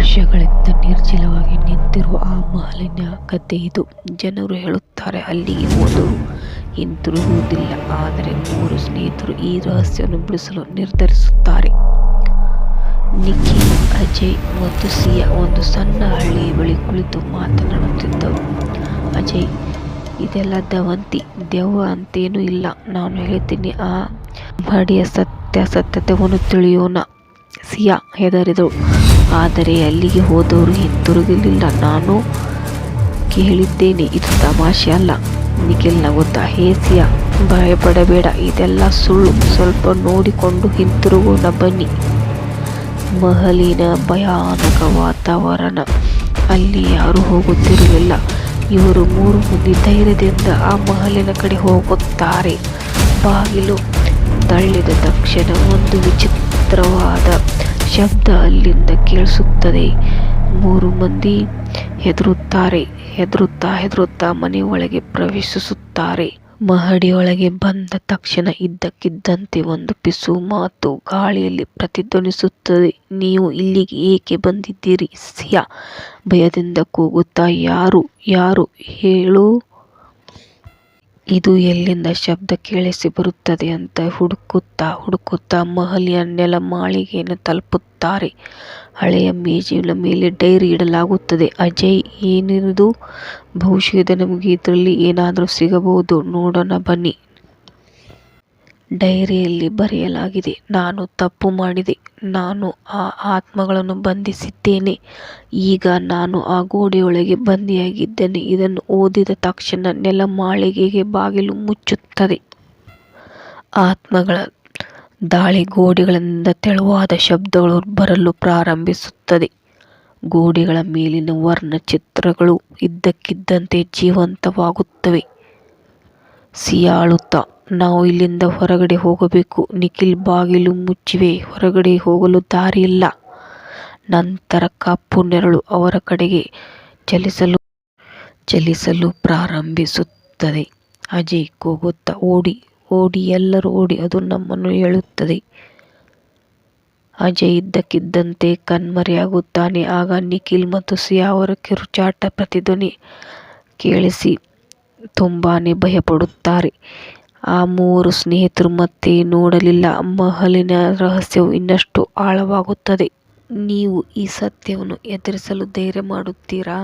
ವರ್ಷಗಳಿಂದ ನಿರ್ಜಲವಾಗಿ ನಿಂತಿರುವ ಆ ಮಹಲಿನ ಕಥೆ ಇದು. ಜನರು ಹೇಳುತ್ತಾರೆ ಅಲ್ಲಿಗೆ ಹೋದರು ಹಿಂತಿರುಗುವುದಿಲ್ಲ. ಆದರೆ ಮೂರು ಸ್ನೇಹಿತರು ಈ ರಹಸ್ಯವನ್ನು ಬಿಡಿಸಲು ನಿರ್ಧರಿಸುತ್ತಾರೆ. ನಿಖಿ ಅಜಯ್ ಮತ್ತು ಸಿಯಾ ಒಂದು ಸಣ್ಣ ಹಳ್ಳಿಯ ಬಳಿ ಕುಳಿತು ಮಾತನಾಡುತ್ತಿದ್ದರು. ಅಜಯ್, ಇದೆಲ್ಲ ದವಂತಿ ದೆವ್ವ ಅಂತೇನೂ ಇಲ್ಲ. ನಾನು ಹೇಳ್ತೀನಿ, ಆ ಮಹಡಿಯ ಸತ್ಯಾಸತ್ಯತೆಯನ್ನು ತಿಳಿಯೋಣ. ಸಿಯಾ ಹೆದರಿದಳು. ಆದರೆ ಅಲ್ಲಿಗೆ ಹೋದವರು ಹಿಂತಿರುಗಲಿಲ್ಲ. ನಾನು ಕೇಳಿದ್ದೇನೆ. ಇದು ತಮಾಷೆ ಅಲ್ಲ. ನಿಖಿಲ್ ನಗುತ್ತಾ, ಹೇಸಿಯ ಭಯಪಡಬೇಡ. ಇದೆಲ್ಲ ಸುಳ್ಳು. ಸ್ವಲ್ಪ ನೋಡಿಕೊಂಡು ಹಿಂತಿರುಗೋಣ ಬನ್ನಿ. ಮಹಲಿನ ಭಯಾನಕ ವಾತಾವರಣ. ಅಲ್ಲಿ ಯಾರೂ ಹೋಗುತ್ತಿರಲಿಲ್ಲ. ಇವರು ಮೂರು ಮಂದಿ ಧೈರ್ಯದಿಂದ ಆ ಮಹಲಿನ ಕಡೆ ಹೋಗುತ್ತಾರೆ. ಬಾಗಿಲು ತಳ್ಳಿದ ತಕ್ಷಣ ಒಂದು ವಿಚಿತ್ರವಾದ ಶಬ್ದ ಅಲ್ಲಿಂದ ಕೇಳಿಸುತ್ತದೆ. ಮೂರು ಮಂದಿ ಹೆದರುತ್ತಾರೆ. ಹೆದರುತ್ತಾ ಹೆದರುತ್ತಾ ಮನೆಯೊಳಗೆ ಪ್ರವೇಶಿಸುತ್ತಾರೆ. ಮಹಡಿಯೊಳಗೆ ಬಂದ ತಕ್ಷಣ ಇದ್ದಕ್ಕಿದ್ದಂತೆ ಒಂದು ಪಿಸು ಮಾತು ಗಾಳಿಯಲ್ಲಿ ಪ್ರತಿಧ್ವನಿಸುತ್ತದೆ. ನೀವು ಇಲ್ಲಿಗೆ ಏಕೆ ಬಂದಿದ್ದೀರಿ? ಸಿಯಾ ಭಯದಿಂದ ಕೂಗುತ್ತಾ, ಯಾರು? ಯಾರು? ಹೇಳು. ಇದು ಎಲ್ಲಿಂದ ಶಬ್ದ ಕೇಳಿಸಿ ಬರುತ್ತದೆ ಅಂತ ಹುಡುಕುತ್ತಾ ಹುಡುಕುತ್ತಾ ಮಹಲಿಯ ನೆಲ ಮಾಳಿಗೆಯನ್ನು ತಲುಪುತ್ತಾರೆ. ಹಳೆಯ ಮೇಜಿನ ಮೇಲೆ ಡೈರಿ ಇಡಲಾಗುತ್ತದೆ. ಅಜಯ್, ಏನಿದು? ಬಹುಶಃ ನಮಗೆ ಇದರಲ್ಲಿ ಏನಾದರೂ ಸಿಗಬಹುದು. ನೋಡೋಣ ಬನ್ನಿ. ಡೈರಿಯಲ್ಲಿ ಬರೆಯಲಾಗಿದೆ, ನಾನು ತಪ್ಪು ಮಾಡಿದೆ. ನಾನು ಆ ಆತ್ಮಗಳನ್ನು ಬಂಧಿಸಿದ್ದೇನೆ. ಈಗ ನಾನು ಆ ಗೋಡೆಯೊಳಗೆ ಬಂಧಿಯಾಗಿದ್ದೇನೆ. ಇದನ್ನು ಓದಿದ ತಕ್ಷಣ ನೆಲಮಾಳಿಗೆಯ ಬಾಗಿಲು ಮುಚ್ಚುತ್ತದೆ. ಆತ್ಮಗಳ ದಾಳಿ ಗೋಡೆಗಳಿಂದ ತೆಳುವಾದ ಶಬ್ದಗಳು ಬರಲು ಪ್ರಾರಂಭಿಸುತ್ತದೆ. ಗೋಡೆಗಳ ಮೇಲಿನ ವರ್ಣಚಿತ್ರಗಳು ಇದ್ದಕ್ಕಿದ್ದಂತೆ ಜೀವಂತವಾಗುತ್ತವೆ. ಸಿಯಾ ಅಳುತ್ತಾ, ನಾವು ಇಲ್ಲಿಂದ ಹೊರಗಡೆ ಹೋಗಬೇಕು. ನಿಖಿಲ್, ಬಾಗಿಲು ಮುಚ್ಚಿವೆ. ಹೊರಗಡೆ ಹೋಗಲು ದಾರಿ ಇಲ್ಲ ನಂತರ ಕಪ್ಪು ನೆರಳು ಅವರ ಕಡೆಗೆ ಚಲಿಸಲು ಚಲಿಸಲು ಪ್ರಾರಂಭಿಸುತ್ತದೆ. ಅಜಯ್ ಕೂಗುತ್ತಾ, ಓಡಿ. ಓಡಿ. ಎಲ್ಲರೂ ಓಡಿ. ಅದು ನಮ್ಮನ್ನು ಎಳೆಯುತ್ತದೆ. ಅಜಯ್ ಇದ್ದಕ್ಕಿದ್ದಂತೆ ಕಣ್ಮರೆಯಾಗುತ್ತಾನೆ. ಆಗ ನಿಖಿಲ್ ಮತ್ತು ಸಿಯಾ ಅವರ ಕಿರುಚಾಟ ಪ್ರತಿಧ್ವನಿ ಕೇಳಿಸಿ ತುಂಬಾ ಭಯಪಡುತ್ತಾರೆ. ಆ ಮೂವರು ಸ್ನೇಹಿತರು ಮತ್ತೆ ನೋಡಲಿಲ್ಲ. ಮಹಲಿನ ರಹಸ್ಯವು ಇನ್ನಷ್ಟು ಆಳವಾಗುತ್ತದೆ. ನೀವು ಈ ಸತ್ಯವನ್ನು ಎದುರಿಸಲು ಧೈರ್ಯ ಮಾಡುತ್ತೀರಾ?